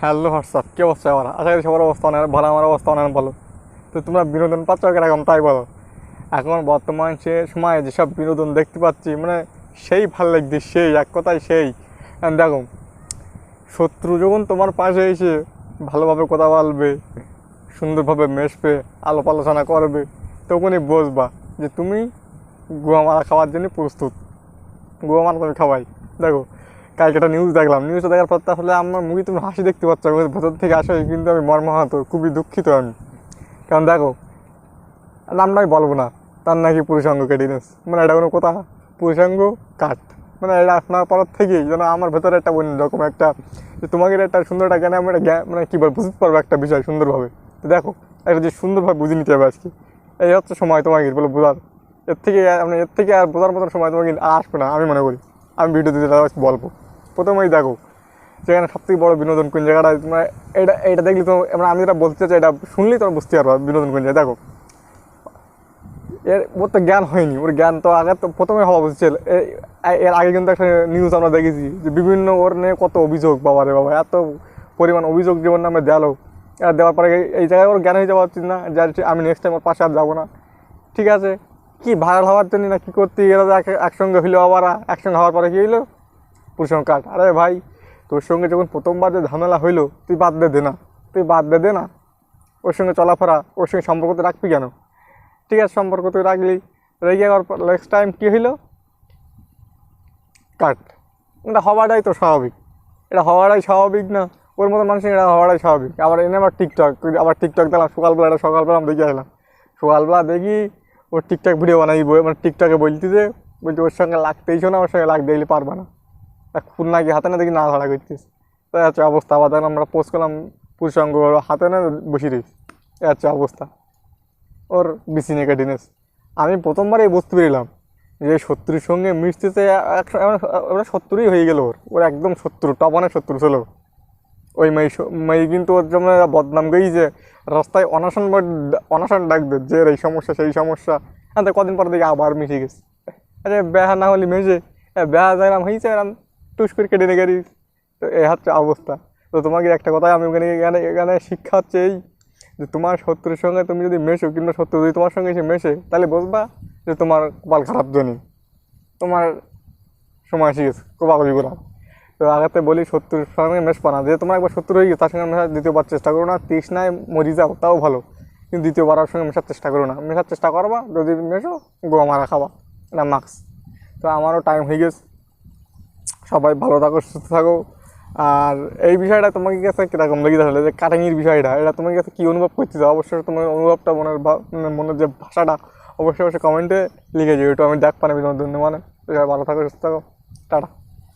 Hello WhatsApp কী অবস্থা আমার? আশা করি সবার অবস্থা অনেক ভালো, আমার অবস্থা অনেক ভালো। তো তোমরা বিনোদন পাচ্ছ কীরকম তাই বলো। এখন বর্তমান সে সময় যেসব বিনোদন দেখতে পাচ্ছি মানে সেই ভালো লাগছে, সেই, এক কথায় সেই। দেখো, শত্রু যখন তোমার পাশে এসে ভালোভাবে কথা বলবে, সুন্দরভাবে মেশবে, আলোপ আলোচনা করবে, তখনই বুঝবা যে তুমি গুয়া মারা খাওয়ার জন্য প্রস্তুত। গুয়া মারা তুমি খাওয়াই। দেখো কালকে একটা নিউজ দেখলাম। নিউজটা দেখার পর তাহলে আমার মুখে তুমি হাসি দেখতে পাচ্ছ ভেতর থেকে আসো, কিন্তু আমি মর্মাহত, খুবই দুঃখিত আমি। কারণ দেখো, নামটা আমি বলব না। তার নাকি পুরুষাঙ্গ কেটে নিস মানে এটা কোনো কথা পুরুষাঙ্গ কাট মানে এটা আপনার পরের থেকেই যেন আমার ভেতরে একটা রকম একটা, যে তোমাকে একটা সুন্দর একটা জ্ঞান, আমি একটা মানে কী বল বুঝতে পারব একটা বিষয় সুন্দরভাবে। তো দেখো, একটা যে সুন্দরভাবে বুঝে নিতে হবে আজকে। এই হচ্ছে সময় তোমাকে বলে বোঝার। এর থেকে মানে এর থেকে আর বোঝার মতন সময় তোমাকে আসবে না, আমি মনে করি। আমি ভিডিও দিতে বলব। প্রথমেই দেখো, যেখানে সবথেকে বড় বিনোদন কোন জায়গাটা তোমরা এটা এটা দেখলে তো মানে আমি যেটা বলতে চাই এটা শুনলেই তোমরা বুঝতে পারবা বিনোদন কোন জায়গায় দেখো, এর ওর তো জ্ঞান হয়নি, ওর জ্ঞান তো আগে তো প্রথমে হওয়া উচিত ছিল। এর আগে কিন্তু একটা নিউজ আমরা দেখেছি যে বিভিন্ন ওর নিয়ে কত অভিযোগ, বাবা রে বাবা, এত পরিমাণ অভিযোগ জীবন নামে দেওয়ালো আর দেওয়ার পরে এই- জায়গায় ওর জ্ঞান হয়ে যাওয়া উচিত না যার আমি নেক্সট টাইম ওর পাশে আর যাব না। ঠিক আছে? কি ভাইরাল হওয়ার জন্য না কী করতে গেলে এক- একসঙ্গে হইল আবার, একসঙ্গে হওয়ার পরে কী হইল? কাট আরে ভাই, তোর সঙ্গে যখন প্রথমবার যে ঝামেলা হইল, তুই বাদ দে দে না। তুই বাদ দে দে না। ওর সঙ্গে চলাফেরা, ওর সঙ্গে সম্পর্ক তো রাখবি কেন? ঠিক আছে, সম্পর্ক তুই রাখলি। রেগে নেক্সট টাইম কী হইল? কাট। এটা হওয়াটাই তো স্বাভাবিক। এটা হওয়াটাই স্বাভাবিক না। ওর মতো মানুষের এটা হওয়াটাই স্বাভাবিক। আবার এনে আবার টিকটক আবার টিকটক দিলাম সকালবেলা এটা সকালবেলা আমি দেখে আসলাম। সকালবেলা দেখি ওর টিকটক ভিডিও বানাই মানে টিকটকে বলতে ওর সঙ্গে লাগতেইছো না, ওর সঙ্গে লাগতে পারবে না। খুন নাকি হাতে না দেখি না ধরা করছিস তাই হচ্ছে অবস্থা। আবার দেখলাম আমরা পোস্ট করলাম, পুরুষাঙ্গ হাতে না বসে রয়েছি এই হচ্ছে অবস্থা। ওর বিসি নেকা ডিনেস আমি প্রথমবারই বুঝতে পেরেলাম যে শত্রুর সঙ্গে মিশতেছে ওরা শত্রুই হয়ে গেল ওর। ওর একদম শত্রু টপ অনেক শত্রু ছিল। ওই মেয়ে মেয়ে কিন্তু ওর জন্য বদনাম যে রাস্তায় অনশন অনশন ডাকবে যে এই সমস্যা, সেই সমস্যা। হ্যাঁ তো কদিন পর দেখি আবার মিশে গেছে। আরে বেহা না হলে মেজে বেহা যাইলাম হয়েছে এরম টুস করে কেটে নিয়ে গেলি। তো এই হচ্ছে অবস্থা। তো তোমাকে একটা কথাই আমি ওখানে এখানে এখানে শিক্ষা হচ্ছে এই যে তোমার শত্রুর সঙ্গে তুমি যদি মেশো, কিংবা শত্রু যদি তোমার সঙ্গে এসে মেশে, তাহলে বুঝবা যে তোমার কপাল খারাপ জানি তোমার সময় এসে গেছে, কোপাকুপি করা। তো আগাতে বলি, শত্রুর সঙ্গে মেশবা না যে তোমার একবার শত্রু হয়ে গেছে, তার সঙ্গে মেশার দ্বিতীয়বার চেষ্টা করো না। তৃষ্ণায় মরি যাও, তাও ভালো। কিন্তু দ্বিতীয়বার ওর সঙ্গে মেশার চেষ্টা করো না। মেশার চেষ্টা করবা, যদি মেশো গো মারা খাবা। এটা মাস্ক তো আমারও টাইম হয়ে গেছে। সবাই ভালো থাকো, সুস্থ থাকো। আর এই বিষয়টা তোমাকে কাছে কীরকম লেগে তাহলে? যে কাটিংয়ের বিষয়টা, এটা তোমার কাছে কী অনুভব করতেছো অবশ্যই তোমার অনুভবটা মনের মানে মনের যে ভাষাটা, অবশ্যই অবশ্যই কমেন্টে লিখে যাবে একটু আমি দেখ পানি তোমার ধন্যবাদ। ভালো থাকো, সুস্থ থাকো। টাটা।